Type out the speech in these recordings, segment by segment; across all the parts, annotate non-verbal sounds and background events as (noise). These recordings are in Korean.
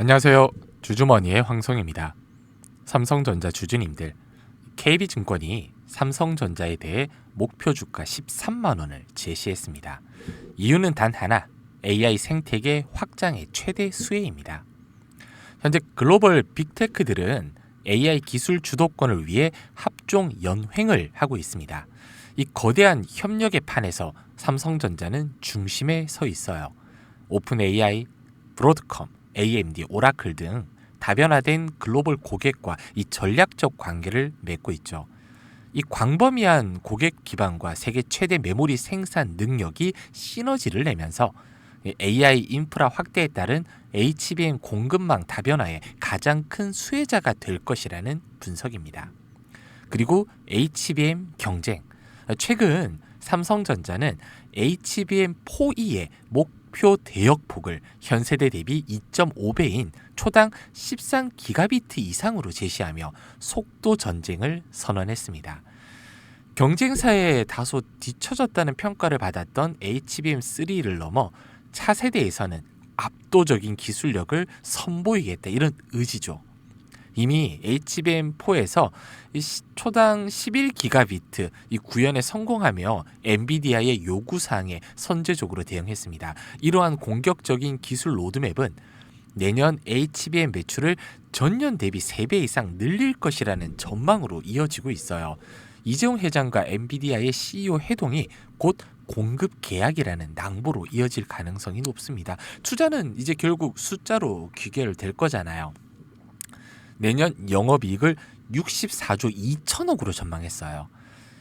안녕하세요. 주주머니의 황송입니다. 삼성전자 주주님들, KB증권이 삼성전자에 대해 목표 주가 13만 원을 제시했습니다. 이유는 단 하나, AI 생태계 확장의 최대 수혜입니다. 현재 글로벌 빅테크들은 AI 기술 주도권을 위해 합종 연횡을 하고 있습니다. 이 거대한 협력의 판에서 삼성전자는 중심에 서 있어요. 오픈 AI, 브로드컴, AMD, 오라클 등 다변화된 글로벌 고객과 이 전략적 관계를 맺고 있죠. 이 광범위한 고객 기반과 세계 최대 메모리 생산 능력이 시너지를 내면서 AI 인프라 확대에 따른 HBM 공급망 다변화의 가장 큰 수혜자가 될 것이라는 분석입니다. 그리고 HBM 경쟁. 최근 삼성전자는 HBM4E의 목 표 대역폭을 현 세대 대비 2.5배인 초당 13기가비트 이상으로 제시하며 속도 전쟁을 선언했습니다. 경쟁사에 다소 뒤처졌다는 평가를 받았던 HBM3를 넘어 차세대에서는 압도적인 기술력을 선보이겠다 이런 의지죠. 이미 HBM4에서 초당 11기가비트 이 구현에 성공하며 엔비디아의 요구 사항에 선제적으로 대응했습니다. 이러한 공격적인 기술 로드맵은 내년 HBM 매출을 전년 대비 3배 이상 늘릴 것이라는 전망으로 이어지고 있어요. 이재용 회장과 엔비디아의 CEO 회동이 곧 공급 계약이라는 낭보로 이어질 가능성이 높습니다. 투자는 이제 결국 숫자로 귀결될 거잖아요. 내년 영업이익을 64조 2천억으로 전망했어요.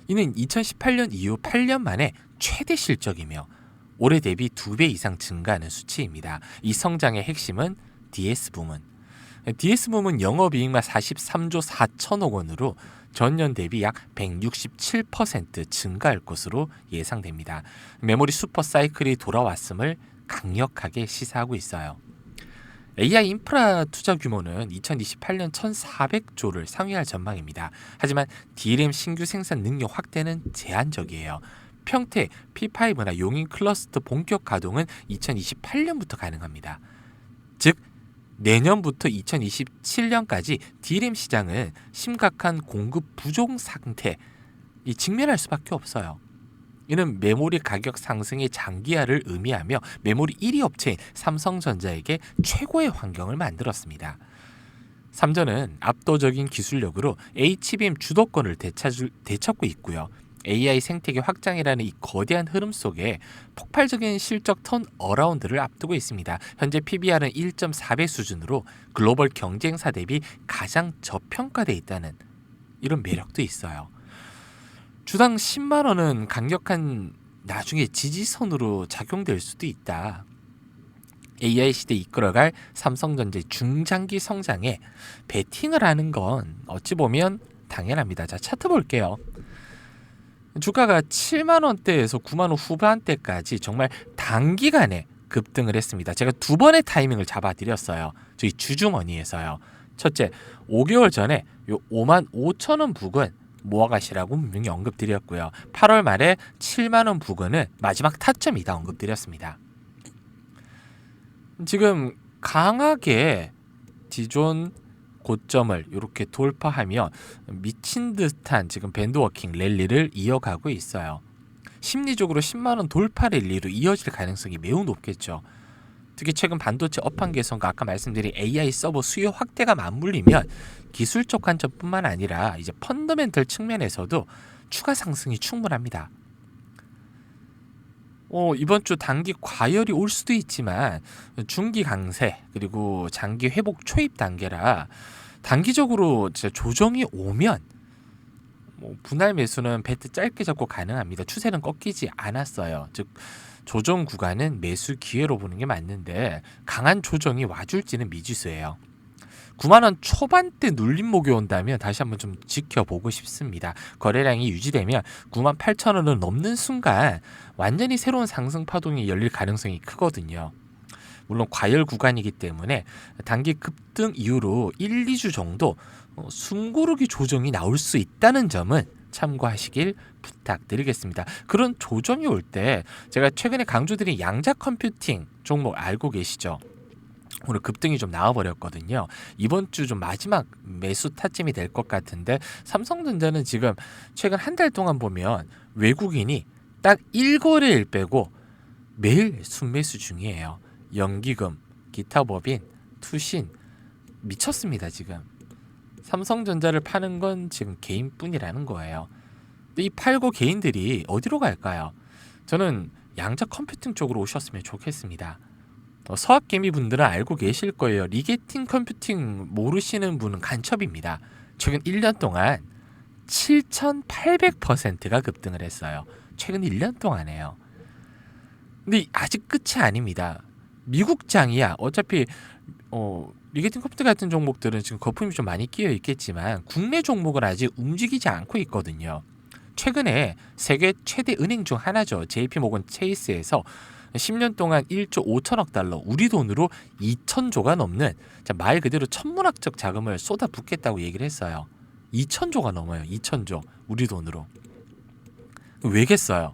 이는 2018년 이후 8년 만에 최대 실적이며 올해 대비 2배 이상 증가하는 수치입니다. 이 성장의 핵심은 DS 부문. DS 부문 영업이익만 43조 4천억 원으로 전년 대비 약 167% 증가할 것으로 예상됩니다. 메모리 슈퍼 사이클이 돌아왔음을 강력하게 시사하고 있어요. AI 인프라 투자 규모는 2028년 1,400조를 상회할 전망입니다. 하지만 DRAM 신규 생산 능력 확대는 제한적이에요. 평택, P5나 용인 클러스터 본격 가동은 2028년부터 가능합니다. 즉 내년부터 2027년까지 DRAM 시장은 심각한 공급 부족 상태 이 직면할 수밖에 없어요. 이는 메모리 가격 상승의 장기화를 의미하며 메모리 1위 업체인 삼성전자에게 최고의 환경을 만들었습니다. 삼전은 압도적인 기술력으로 HBM 주도권을 되찾을, 되찾고 있고요. AI 생태계 확장이라는 이 거대한 흐름 속에 폭발적인 실적 턴 어라운드를 앞두고 있습니다. 현재 PBR은 1.4배 수준으로 글로벌 경쟁사 대비 가장 저평가돼 있다는 이런 매력도 있어요. 주당 10만 원은 강력한 나중에 지지선으로 작용될 수도 있다. AI 시대 이끌어갈 삼성전자 중장기 성장에 베팅을 하는 건 어찌 보면 당연합니다. 자 차트 볼게요. 주가가 7만 원대에서 9만 원 후반대까지 정말 단기간에 급등을 했습니다. 제가 두 번의 타이밍을 잡아 드렸어요. 저희 주주머니에서요. 첫째, 5개월 전에 요 5만 5천 원 부근 모아가시라고 분명히 언급드렸고요. 8월 말에 7만 원 부근은 마지막 타점이다 언급드렸습니다. 지금 강하게 지존 고점을 이렇게 돌파하며 미친 듯한 지금 밴드워킹 랠리를 이어가고 있어요. 심리적으로 10만 원 돌파 랠리로 이어질 가능성이 매우 높겠죠. 특히 최근 반도체 업황 개선과 아까 말씀드린 AI 서버 수요 확대가 맞물리면 기술적 관점뿐만 아니라 이제 펀더멘털 측면에서도 추가 상승이 충분합니다. 어, 이번 주 단기 과열이 올 수도 있지만 중기 강세 그리고 장기 회복 초입 단계라 단기적으로 조정이 오면 뭐 분할 매수는 배트 짧게 잡고 가능합니다. 추세는 꺾이지 않았어요. 즉 조정 구간은 매수 기회로 보는 게 맞는데 강한 조정이 와줄지는 미지수예요. 9만 원 초반대 눌림목이 온다면 다시 한번 좀 지켜보고 싶습니다. 거래량이 유지되면 9만 8천 원을 넘는 순간 완전히 새로운 상승 파동이 열릴 가능성이 크거든요. 물론 과열 구간이기 때문에 단기 급등 이후로 1, 2주 정도 어, 숨고르기 조정이 나올 수 있다는 점은 참고하시길 부탁드리겠습니다. 그런 조정이 올 때 제가 최근에 강조드린 양자 컴퓨팅 종목 알고 계시죠? 오늘 급등이 좀 나와버렸거든요. 이번 주 좀 마지막 매수 타점이 될 것 같은데 삼성전자는 지금 최근 한 달 동안 보면 외국인이 딱 1거래일 빼고 매일 순매수 중이에요. 연기금, 기타 법인, 투신 미쳤습니다 지금. 삼성전자를 파는 건 지금 개인뿐이라는 거예요. 근데 이 팔고 개인들이 어디로 갈까요? 저는 양자 컴퓨팅 쪽으로 오셨으면 좋겠습니다. 어, 서학개미 분들은 알고 계실 거예요. 리게팅 컴퓨팅 모르시는 분은 간첩입니다. 최근 1년 동안 7,800%가 급등을 했어요. 최근 1년 동안에요. 근데 아직 끝이 아닙니다. 미국 장이야. 어차피 어, 리게팅 컴퓨터 같은 종목들은 지금 거품이 좀 많이 끼어 있겠지만 국내 종목은 아직 움직이지 않고 있거든요. 최근에 세계 최대 은행 중 하나죠. JP 모건 체이스에서 10년 동안 1조 5천억 달러, 우리 돈으로 2천조가 넘는 자, 말 그대로 천문학적 자금을 쏟아붓겠다고 얘기를 했어요. 2천조가 넘어요. 2천조 우리 돈으로. 왜겠어요?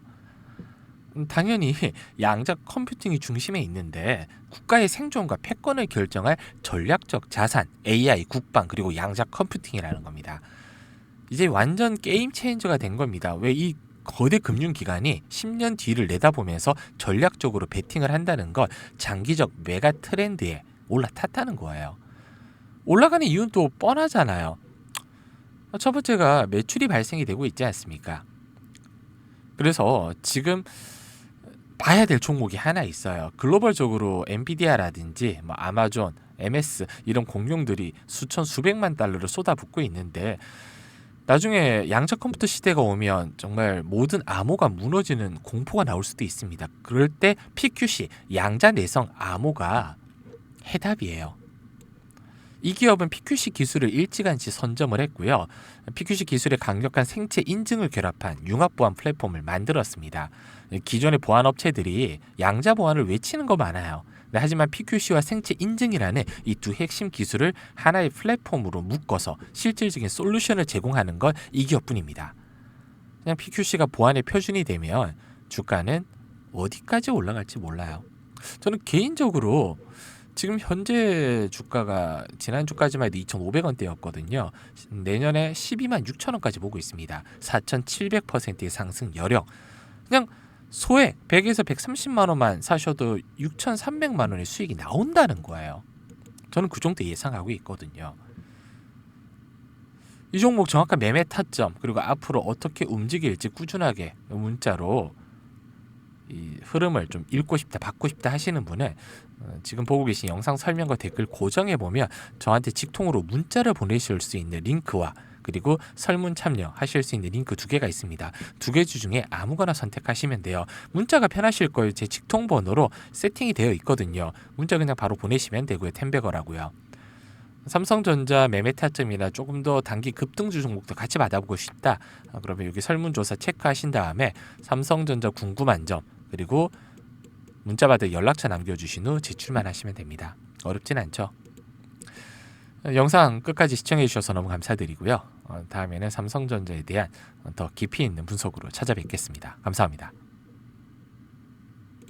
음, 당연히 (laughs) 양자 컴퓨팅이 중심에 있는데 국가의 생존과 패권을 결정할 전략적 자산, AI, 국방 그리고 양자 컴퓨팅이라는 겁니다. 이제 완전 게임 체인저가 된 겁니다. 왜 이 거대 금융기관이 10년 뒤를 내다보면서 전략적으로 베팅을 한다는 건 장기적 메가 트렌드에 올라탔다는 거예요. 올라가는 이유는 또 뻔하잖아요. 첫 번째가 매출이 발생이 되고 있지 않습니까? 그래서 지금 봐야 될 종목이 하나 있어요. 글로벌적으로 엔비디아라든지 뭐 아마존, MS 이런 공룡들이 수천 수백만 달러를 쏟아붓고 있는데 나중에 양자 컴퓨터 시대가 오면 정말 모든 암호가 무너지는 공포가 나올 수도 있습니다. 그럴 때 PQC 양자 내성 암호가 해답이에요. 이 기업은 PQC 기술을 일찌감치 선점을 했고요. PQC 기술의 강력한 생체 인증을 결합한 융합 보안 플랫폼을 만들었습니다. 기존의 보안 업체들이 양자 보안을 외치는 거 많아요. 네, 하지만 PQC와 생체 인증이라는 이 두 핵심 기술을 하나의 플랫폼으로 묶어서 실질적인 솔루션을 제공하는 건 이 기업뿐입니다. 그냥 PQC가 보안의 표준이 되면 주가는 어디까지 올라갈지 몰라요. 저는 개인적으로 지금 현재 주가가 지난 주까지만 해도 2,500원대였거든요. 내년에 12만 6천 원까지 보고 있습니다. 4,700%의 상승 여력. 그냥 소액 100에서 130만 원만 사셔도 6,300만 원의 수익이 나온다는 거예요. 저는 그 정도 예상하고 있거든요. 이 종목 정확한 매매 타점 그리고 앞으로 어떻게 움직일지 꾸준하게 문자로 이 흐름을 좀 읽고 싶다, 받고 싶다 하시는 분은 어, 지금 보고 계신 영상 설명과 댓글 고정해 보면 저한테 직통으로 문자를 보내실 수 있는 링크와 그리고 설문 참여하실 수 있는 링크 두 개가 있습니다. 두 개 중에 아무거나 선택하시면 돼요. 문자가 편하실 거예요. 제 직통 번호로 세팅이 되어 있거든요. 문자 그냥 바로 보내시면 되고요. 템베거라고요. 삼성전자 매매 타점이나 조금 더 단기 급등주 종목도 같이 받아보고 싶다. 아, 그러면 여기 설문조사 체크하신 다음에 삼성전자 궁금한 점 그리고 문자 받을 연락처 남겨주신 후 제출만 하시면 됩니다. 어렵진 않죠. 영상 끝까지 시청해 주셔서 너무 감사드리고요. 어, 다음에는 삼성전자에 대한 더 깊이 있는 분석으로 찾아뵙겠습니다. 감사합니다.